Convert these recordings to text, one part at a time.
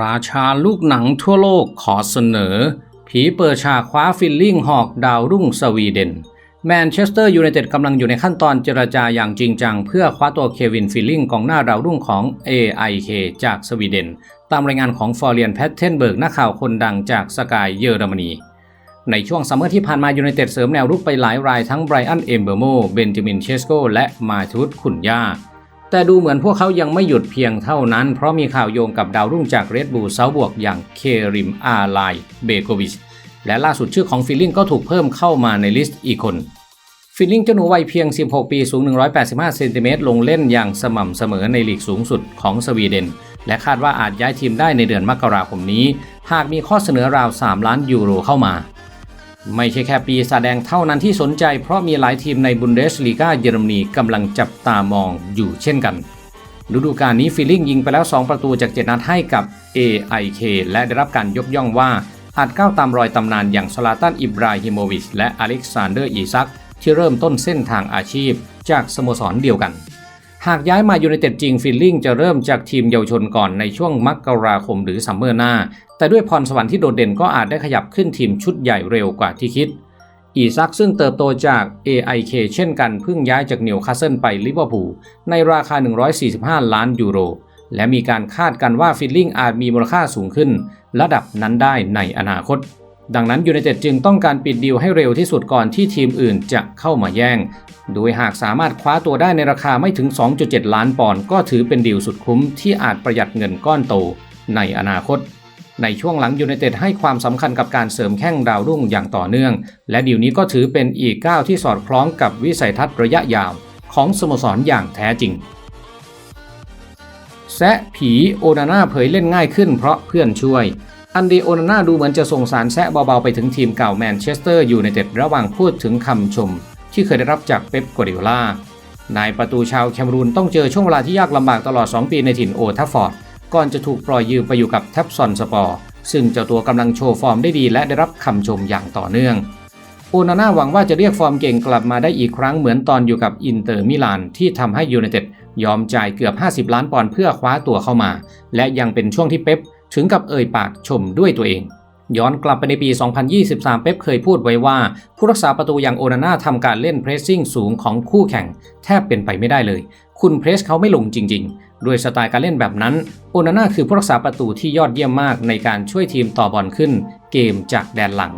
ราชาลูกหนังทั่วโลกขอเสนอ ผีเปิดฉากคว้าฟิลลิ่งหอกดาวรุ่งสวีเดน แมนเชสเตอร์ยูไนเต็ดกำลังอยู่ในขั้นตอนเจรจาอย่างจริงจัง เพื่อคว้าตัวเควินฟิลลิ่งกองหน้าดาวรุ่งของ AIK จากสวีเดน ตามรายงานของฟอร์เรียนแพทเทนเบิร์กนักข่าวคนดังจากสกายเยอรมนี ในช่วงซัมเมอร์ที่ผ่านมายูไนเต็ดเสริมแนวรุกไปหลายรายทั้งไบรอันเอมเบอร์โมเบนจามินเชสโกและมาทุตขุนย่า แต่ดูเหมือนพวกเขายังไม่หยุดเพียงเท่านั้น เพราะมีข่าวโยงกับดาวรุ่งจากเรดบู l เซาบวกอย่างเคริมอาไลเบโกวิชและล่าสุดชื่อของฟิลลิงก็ถูกเพิ่มเข้ามาในลิสต์อีกคน ฟิลลิงเจ้าหนูวัยเพียง 16 ปีสูง 185 เซนติเมตรลงเล่นอย่างสม่ำเสมอในลีกสูงสุดของสวีเดน และคาดว่าอาจย้ายทีมได้ในเดือนมกราคมนี้ หากมีข้อเสนอราว 3 ล้านยูโรเข้ามา ไม่ใช่แค่ปีศาจแดงเท่านั้นที่สนใจเพราะมีหลายทีมในบุนเดสลีกาเยอรมนีกำลังจับตามองอยู่เช่นกัน ฤดูกาลนี้ฟิลลิงยิงไปแล้ว 2 ประตูจาก 7 นัดให้กับ AIK และได้รับการยกย่องว่าอาจก้าวตามรอยตำนานอย่างสลาตันอิบราฮิโมวิชและอเล็กซานเดอร์อีซักที่เริ่มต้นเส้นทางอาชีพจากสโมสรเดียวกัน หากย้ายมายูไนเต็ดจริงฟิลลิ่งจะเริ่มจากทีมเยาวชนก่อนในช่วงมกราคมหรือซัมเมอร์หน้า แต่ด้วยพรสวรรค์ที่โดดเด่นก็อาจได้ขยับขึ้นทีมชุดใหญ่เร็วกว่าที่คิด อีซักซึ่งเติบโตจาก AIK เช่นกันเพิ่งย้ายจากนิวคาสเซิลไปลิเวอร์พูลในราคา 145 ล้านยูโร และมีการคาดกันว่าฟิลลิ่งอาจมีมูลค่าสูงขึ้น ระดับนั้นได้ในอนาคต ดังนั้นยูไนเต็ดจึงต้องการปิดดีลให้เร็วที่สุดก่อนที่ทีมอื่นจะเข้ามาแย่ง โดยหากสามารถคว้าตัวได้ในราคาไม่ถึง 2.7 ล้านปอนด์ก็ถือเป็นดีลสุดคุ้มที่อาจประหยัดเงินก้อนโตในอนาคต ในช่วงหลังยูไนเต็ดให้ความสำคัญกับการเสริมแข้งดาวรุ่งอย่างต่อเนื่อง และดีลนี้ก็ถือเป็นอีกก้าวที่สอดคล้องกับวิสัยทัศน์ระยะยาวของสโมสรอย่างแท้จริงแซะผีโอนาน่าเผยเล่นง่ายขึ้นเพราะเพื่อนช่วย อันเดโอนาน่าดูเหมือนจะส่งสารแซะเบาๆไปถึงทีมเก่าแมนเชสเตอร์ยูไนเต็ดระหว่างพูดถึงคำชม ที่เคยได้รับจากเป๊ปกัวดิโอลานายประตูชาวแคมรูนต้องเจอช่วงเวลาที่ยากลำบากตลอด 2 ปีในถิ่นโอทัฟฟอร์ด ก่อนจะถูกปล่อยยืมไปอยู่กับแท็บซอนสปอร์ ซึ่งเจ้าตัวกำลังโชว์ฟอร์มได้ดีและได้รับคำชมอย่างต่อเนื่องโอนาน่าหวังว่าจะเรียกฟอร์มเก่งกลับมาได้อีกครั้งเหมือนตอนอยู่กับอินเตอร์มิลานที่ทำให้ยูไนเต็ดยอมจ่ายเกือบ 50 ล้านปอนด์เพื่อคว้าตัวเข้ามา และยังเป็นช่วงที่เป๊ป ถึงกับเอ่ยปากชมด้วยตัวเอง ย้อนกลับไปในปี 2023 เป๊ปเคยพูดไว้ว่า ผู้รักษาประตูอย่างโอนาน่าทำการเล่นเพรสซิ่งสูงของคู่แข่ง แทบเป็นไปไม่ได้เลย คุณเพรสเขาไม่ลงจริง ๆ ด้วยสไตล์การเล่นแบบนั้น โอนาน่าคือผู้รักษาประตูที่ยอดเยี่ยมมากในการช่วยทีมต่อบอลขึ้น เกมจากแดนหลัง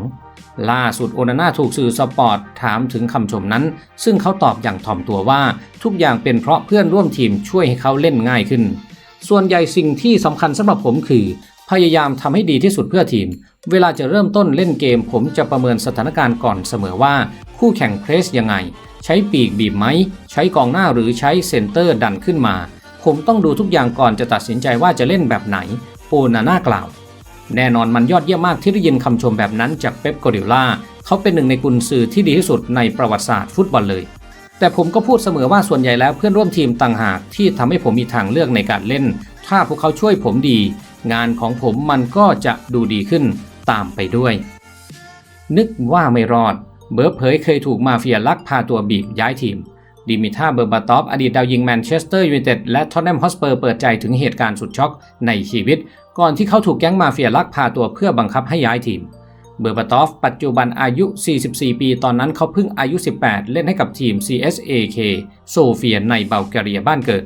ล่าสุดโอนาน่าถูกสื่อสปอร์ตถามถึงคำชมนั้น ซึ่งเขาตอบอย่างถ่อมตัวว่า ทุกอย่างเป็นเพราะเพื่อนร่วมทีมช่วยให้เขาเล่นง่ายขึ้น ส่วนใหญ่สิ่งที่สำคัญสำหรับผมคือ พยายามทำให้ดีที่สุดเพื่อทีม เวลาจะเริ่มต้นเล่นเกม ผมจะประเมินสถานการณ์ก่อนเสมอว่า คู่แข่งเพรสยังไง ใช้ปีกบีบไหม ใช้กองหน้าหรือใช้เซนเตอร์ดันขึ้นมา ผมต้องดูทุกอย่างก่อนจะตัดสินใจว่าจะเล่นแบบไหนโอนาน่ากล่าว แน่นอนมันยอดเยี่ยมมากที่ได้ยินคำชมแบบนั้นจากเป๊ปโกเดล่าเขาเป็นหนึ่งในกุนซือที่ดีที่สุดในประวัติศาสตร์ฟุตบอลเลย แต่ผมก็พูดเสมอว่าส่วนใหญ่แล้วเพื่อนร่วมทีมต่างหากที่ทำให้ผมมีทางเลือกในการเล่น ถ้าพวกเขาช่วยผมดี งานของผมมันก็จะดูดีขึ้นตามไปด้วย นึกว่าไม่รอด เบิร์เผยเคยถูกมาเฟียลักพาตัวบีบย้ายทีมดิมิท่าเบอร์บาตอฟอดีตดาวยิงแมนเชสเตอร์ยูไนเต็ดและท็อตแนมฮอสเปอร์เปิดใจถึงเหตุการณ์สุดช็อกในชีวิต ก่อนที่เขาถูกแก๊งมาเฟียลักพาตัวเพื่อบังคับให้ย้ายทีม เบอร์บาตอฟปัจจุบันอายุ 44 ปี ตอนนั้นเขาเพิ่งอายุ 18 เล่นให้กับทีม CSAK โซเฟียในเบลแกเรียบ้านเกิด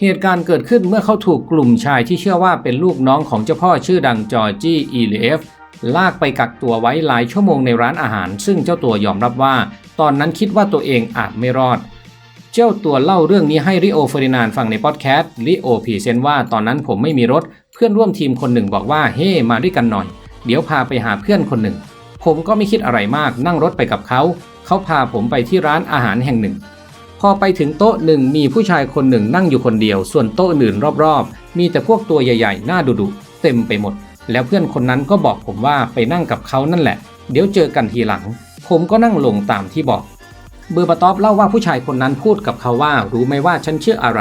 เหตุการณ์เกิดขึ้นเมื่อเขาถูกกลุ่มชายที่เชื่อว่าเป็นลูกน้องของเจ้าพ่อชื่อดังจอร์จี้อีเลฟลากไปกักตัวไว้หลายชั่วโมงในร้านอาหาร ซึ่งเจ้าตัวยอมรับว่า ตอนนั้นคิดว่าตัวเองอาจไม่รอด เจ้าตัวเล่าเรื่องนี้ให้ริโอเฟอร์ดินานฟังในพอดแคสต์ริโอพีเซนว่าตอนนั้นผมไม่มีรถ เพื่อนร่วมทีมคนหนึ่งบอกว่าเฮ้มาด้วยกันหน่อย เดี๋ยวพาไปหาเพื่อนคนหนึ่ง ผมก็ไม่คิดอะไรมากนั่งรถไปกับเขา เขาพาผมไปที่ร้านอาหารแห่งหนึ่ง พอไปถึงโต๊ะหนึ่งมีผู้ชายคนหนึ่งนั่งอยู่คนเดียว ส่วนโต๊ะอื่นรอบๆ มีแต่พวกตัวใหญ่ๆ หน้าดุๆเต็มไปหมด แล้วเพื่อนคนนั้นก็บอกผมว่าไปนั่งกับเขานั่นแหละ เดี๋ยวเจอกันทีหลัง ผมก็นั่งลงตามที่บอก เบอร์บาตอฟเล่าว่าผู้ชายคนนั้นพูดกับเขาว่า รู้ไหมว่าฉันชื่ออะไร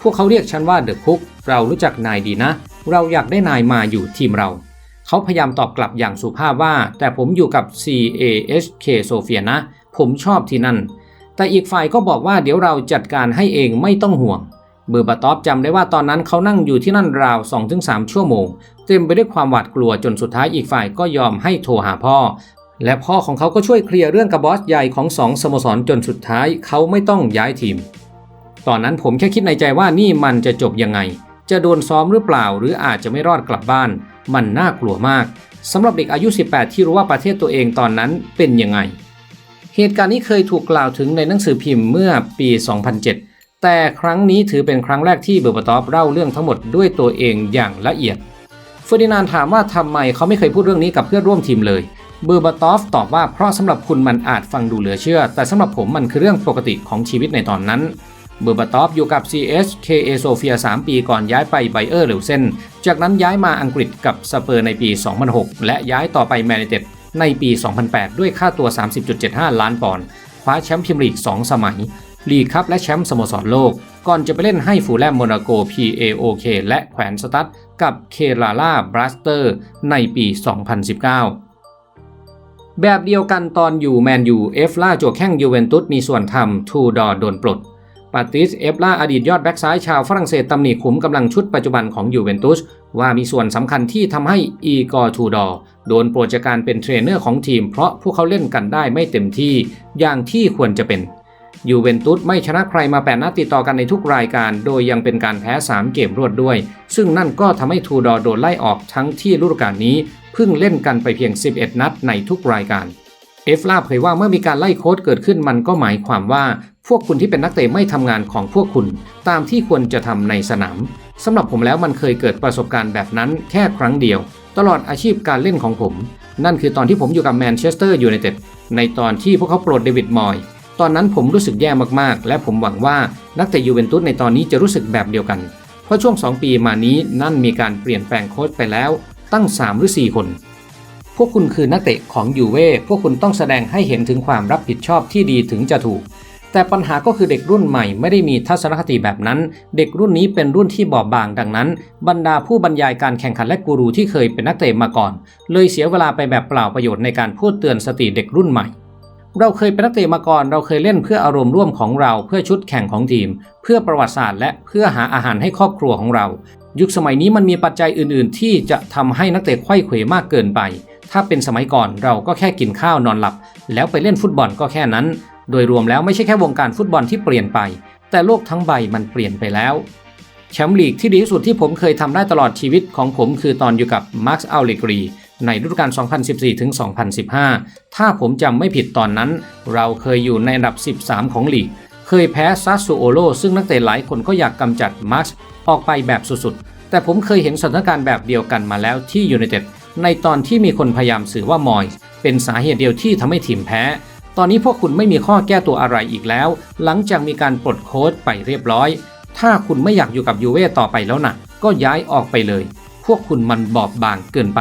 พวกเขาเรียกฉันว่าเดอะคุก เรารู้จักนายดีนะ เราอยากได้นายมาอยู่ทีมเรา เขาพยายามตอบกลับอย่างสุภาพว่า แต่ผมอยู่กับ CAHK โซเฟียนะ ผมชอบที่นั่น แต่อีกฝ่ายก็บอกว่าเดี๋ยวเราจัดการให้เองไม่ต้องห่วง เบอร์บาตอฟจำได้ว่าตอนนั้นเขานั่งอยู่ที่นั่นราว 2-3 ชั่วโมง เต็มไปด้วยความหวาดกลัวจนสุดท้ายอีกฝ่ายก็ยอมให้โทรหาพ่อ และพ่อของเขาก็ช่วยเคลียร์เรื่องกับบอสใหญ่ของสองสโมสรจนสุดท้ายเขาไม่ต้องย้ายทีม ตอนนั้นผมแค่คิดในใจว่านี่มันจะจบยังไงจะโดนซ้อมหรือเปล่าหรืออาจจะไม่รอดกลับบ้าน มันน่ากลัวมากสำหรับเด็กอายุ 18 ที่รู้ว่าประเทศตัวเองตอนนั้นเป็นยังไง เหตุการณ์นี้เคยถูกกล่าวถึงในหนังสือพิมพ์เมื่อปี 2007 แต่ครั้งนี้ถือเป็นครั้งแรกที่เบอร์บตอฟเล่าเรื่องทั้งหมดด้วยตัวเองอย่างละเอียดเฟอร์ดินานถามว่าทำไมเขาไม่เคยพูดเรื่องนี้กับเพื่อนร่วมทีมเลย เบอร์บตอฟตอบว่าเพราะสำหรับคุณมันอาจฟังดูเหลือเชื่อ แต่สำหรับผมมันคือเรื่องปกติของชีวิตในตอนนั้น เบอร์บาตอฟอยู่กับ CSKA โซเฟีย 3 ปีก่อนย้ายไปไบเออร์เลวเซนจากนั้นย้ายมาอังกฤษกับสเปอร์ในปี 2006 และย้ายต่อไปแมนเต็ดในปี 2008 ด้วยค่าตัว 30.75 ล้านปอนด์คว้าแชมป์พรีเมียร์ลีก 2 สมัย ลีกคัพและแชมป์สโมสรโลก ก่อนจะไปเล่นให้ฟูแลมโมนาโก PAOK และแขวนสตัดกับเคลาล่าบรัสเตอร์ในปี 2019แบบเดียวกันตอนอยู่แมนยูเอฟล่าโจวแข้งยูเวนตุสมีส่วนทำทูดอ์โดนปลด ปาติสเอฟล่าอดีตยอดแบ็กซ้ายชาวฝรั่งเศสตำหนิขุมกำลังชุดปัจจุบันของยูเวนตุสว่ามีส่วนสำคัญที่ทำให้อีกอร์ทูดอ์โดนโปรดจากการเป็นเทรนเนอร์ของทีมเพราะพวกเขาเล่นกันได้ไม่เต็มที่อย่างที่ควรจะเป็นยูเวนตุสไม่ชนะใครมาแปดนัดติดต่อกันในทุกรายการ โดยยังเป็นการแพ้ 3 เกมรวดด้วย ซึ่งนั่นก็ทำให้ทูดอ์โดนไล่ออกทั้งที่ฤดูกาลนี้เพิ่งเล่นกันไปเพียง 11 นัดในทุกรายการ เอฟลาเผยว่าเมื่อมีการไล่โค้ดเกิดขึ้นมันก็หมายความว่า พวกคุณที่เป็นนักเตะไม่ทำงานของพวกคุณ ตามที่ควรจะทำในสนามสำหรับผมแล้วมันเคยเกิดประสบการณ์แบบนั้นแค่ครั้งเดียว ตลอดอาชีพการเล่นของผม นั่นคือตอนที่ผมอยู่กับแมนเชสเตอร์ยูไนเต็ดในตอนที่พวกเขาปลดเดวิดมอยตอนนั้นผมรู้สึกแย่มากๆ และผมหวังว่านักเตะยูเวนตุสในตอนนี้จะรู้สึกแบบเดียวกัน เพราะช่วง 2 ปีมานี้นั่นมีการเปลี่ยนแปลงโค้ชไปแล้วตั้ง 3 หรือ 4 คน พวกคุณคือนักเตะของยูเว่พวกคุณต้องแสดงให้เห็นถึงความรับผิดชอบที่ดีถึงจะถูก แต่ปัญหาก็คือเด็กรุ่นใหม่ไม่ได้มีทัศนคติแบบนั้น เด็กรุ่นนี้เป็นรุ่นที่บอบบางดังนั้น บรรดาผู้บรรยายการแข่งขันและกูรูที่เคยเป็นนักเตะมาก่อน เลยเสียเวลาไปแบบเปล่าประโยชน์ในการพูดเตือนสติเด็กรุ่นใหม่เราเคยเป็นนักเตะมาก่อน เราเคยเล่นเพื่ออารมณ์ร่วมของเรา เพื่อชุดแข่งของทีม เพื่อประวัติศาสตร์และเพื่อหาอาหารให้ครอบครัวของเรา ยุคสมัยนี้มันมีปัจจัยอื่น ๆ ที่จะทำให้นักเตะไข้เขวมากเกินไป ถ้าเป็นสมัยก่อนเราก็แค่กินข้าวนอนหลับ แล้วไปเล่นฟุตบอลก็แค่นั้น โดยรวมแล้วไม่ใช่แค่วงการฟุตบอลที่เปลี่ยนไป แต่โลกทั้งใบมันเปลี่ยนไปแล้วแชมป์ลีกที่ดีที่สุดที่ผมเคยทำได้ตลอดชีวิตของผมคือตอนอยู่กับมาร์คอัลเลกรีในฤดูกาล 2014 ถึง 2015 ถ้าผมจำไม่ผิดตอนนั้น เราเคยอยู่ในอันดับ 13 ของลีก เคยแพ้ซัสซูโอโลซึ่งนักเตะหลายคนก็อยากกำจัดมาร์คออกไปแบบสุดๆ แต่ผมเคยเห็นสถานการณ์แบบเดียวกันมาแล้วที่ยูไนเต็ด ในตอนที่มีคนพยายามสื่อว่ามอยส์เป็นสาเหตุเดียวที่ทำให้ทีมแพ้ ตอนนี้พวกคุณไม่มีข้อแก้ตัวอะไรอีกแล้ว หลังจากมีการปลดโค้ชไปเรียบร้อย ถ้าคุณไม่อยากอยู่กับยูเว่ต่อไปแล้วนะก็ย้ายออกไปเลย พวกคุณมันบอบบางเกินไป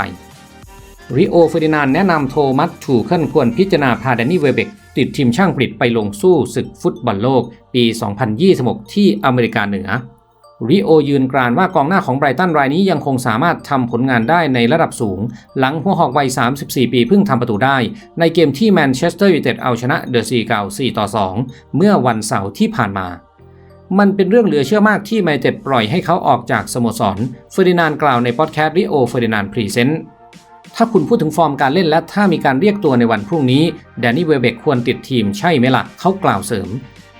ริโอเฟอร์ดินานแนะนำโทมัสถูขึ้นควรพิจารณาพาแดนนี่เวเบกติดทีมช่างผลิตไปลงสู้ศึกฟุตบอลโลกปี 2026 ที่อเมริกาเหนือ ริโอยืนกรานว่ากองหน้าของไบรตันรายนี้ยังคงสามารถทำผลงานได้ในระดับสูง หลังหัวหอกวัย 34 ปีเพิ่งทำประตูได้ ในเกมที่แมนเชสเตอร์ยูไนเต็ดเอาชนะเดอะซีเกา4 ต่อ 2 เมื่อวันเสาร์ที่ผ่านมา มันเป็นเรื่องเหลือเชื่อมากที่แมนเต็ดปล่อยให้เขาออกจากสโมสรเฟอร์ดินานกล่าวในพอดแคสต์ริโอเฟอร์ดินานพรีเซนต์ถ้าคุณพูดถึงฟอร์มการเล่นและถ้ามีการเรียกตัวในวันพรุ่งนี้แดนนี่เวเบกควรติดทีมใช่ไหมละ่ะเขากล่าวเสริม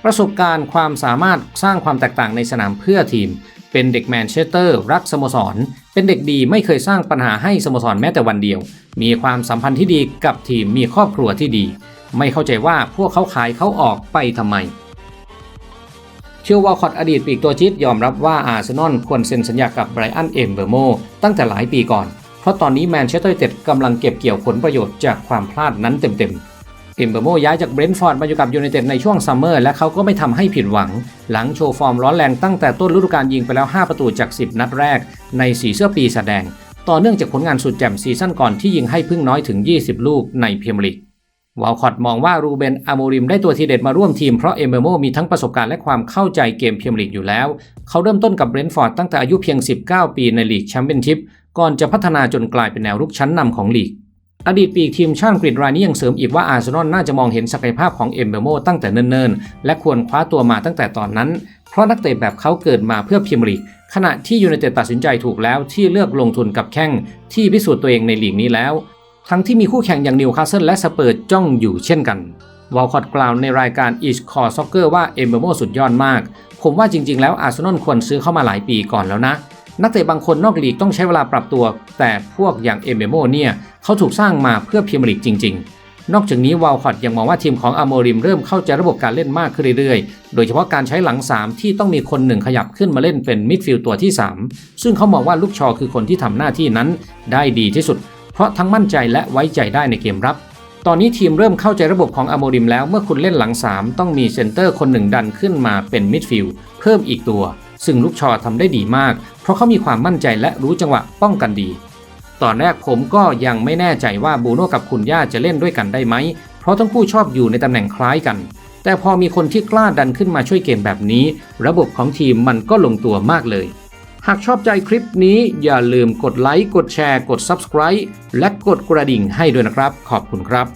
ประสบการณ์ความสามารถสร้างความแตกต่างในสนามเพื่อทีม เป็นเด็กแมนเชสเตอร์รักสโมสร เป็นเด็กดีไม่เคยสร้างปัญหาให้สโมสรแม้แต่วันเดียว มีความสัมพันธ์ที่ดีกับทีมมีครอบครัวที่ดี ไม่เข้าใจว่าพวกเขาขายเขาออกไปทำไมเชื่อว่าคอตอดีตปีกตัวจิตยอมรับว่าอาร์เซนอลควรเซ็นสัญญากับไบรอันเอมเบอร์โมตั้งแต่หลายปีก่อน เพราะตอนนี้แมนเชสเตอร์เต็ดกำลังเก็บเกี่ยวผลประโยชน์จากความพลาดนั้นเต็มๆ เอมเบอร์โมย้ายจากเบรนท์ฟอร์ดมาอยู่กับยูไนเต็ดในช่วงซัมเมอร์และเขาก็ไม่ทำให้ผิดหวัง หลังโชว์ฟอร์มร้อนแรงตั้งแต่ต้นฤดูกาลยิงไปแล้ว 5 ประตูจาก 10 นัดแรก ในสีเสื้อปีแสดง ต่อเนื่องจากผลงานสุดแจ่มซีซั่นก่อนที่ยิงให้พึ่งน้อยถึง 20 ลูกในพรีเมียร์ลีกวอลคอตมองว่ารูเบนอาโมริมได้ตัวทีเด็ดมาร่วมทีมเพราะเอมเบอร์โมมีทั้งประสบการณ์และความเข้าใจเกมพรีเมียร์ลีกอยู่แล้ว เขาเริ่มต้นกับเบรนท์ฟอร์ดตั้งแต่อายุเพียง 19 ปีในลีกแชมเปี้ยนชิพก่อนจะพัฒนาจนกลายเป็นแนวรุกชั้นนำของลีก อดีตปีกทีมชาติอังกฤษรายนี้ยังเสริมอีกว่าอาร์เซนอลน่าจะมองเห็นศักยภาพของเอ็มเบอร์โมตั้งแต่เนิ่นๆ และควรคว้าตัวมาตั้งแต่ตอนนั้น เพราะนักเตะแบบเขาเกิดมาเพื่อพรีเมียร์ลีก ขณะที่ยูไนเต็ดตัดสินใจถูกแล้วที่เลือกลงทุนกับแข้งที่พิสูจน์ตัวเองในลีกนี้แล้ว ทั้งที่มีคู่แข่งอย่างนิวคาสเซิลและสเปอร์จ้องอยู่เช่นกันวอลคอตกล่าวในรายการ Each Core Soccer ว่าเอ็มเบโมสุดยอดมาก ผมว่าจริงๆ แล้วอาร์เซนอลควรซื้อเข้ามาหลายปีก่อนแล้วนะ นักเตะบางคนนอกลีกต้องใช้เวลาปรับตัว แต่พวกอย่างเอมเบโมเนี่ยเขาถูกสร้างมาเพื่อพรีเมียร์ลีกจริง ๆ นอกจากนี้วอลคอตยังมองว่าทีมของอโมริมเริ่มเข้าใจระบบการเล่นมากขึ้นเรื่อยๆ โดยเฉพาะการใช้หลัง 3 ที่ต้องมีคนหนึ่งขยับขึ้นมาเล่นเป็นมิดฟิลด์ตัวที่ 3 ซึ่งเขามองว่าลูกชอคือคนที่ทำหน้าที่นั้นได้ดีที่สุด เพราะทั้งมั่นใจและไว้ใจได้ในเกมรับตอนนี้ทีมเริ่มเข้าใจระบบของอโมริมแล้วเมื่อคุณเล่นหลัง 3 ต้องมีเซนเตอร์คนหนึ่งดันขึ้นมาเป็นมิดฟิลด์เพิ่มอีกตัว ซึ่งลูกชอทำได้ดีมาก เพราะเขามีความมั่นใจและรู้จังหวะป้องกันดี ตอนแรกผมก็ยังไม่แน่ใจว่าบูโน่กับคุณย่าจะเล่นด้วยกันได้ไหม เพราะทั้งคู่ชอบอยู่ในตำแหน่งคล้ายกัน แต่พอมีคนที่กล้าดันขึ้นมาช่วยเกมแบบนี้ ระบบของทีมมันก็ลงตัวมากเลย หากชอบใจคลิปนี้อย่าลืมกดไลค์กดแชร์ กด Subscribe และกดกระดิ่งให้ด้วยนะครับ ขอบคุณครับ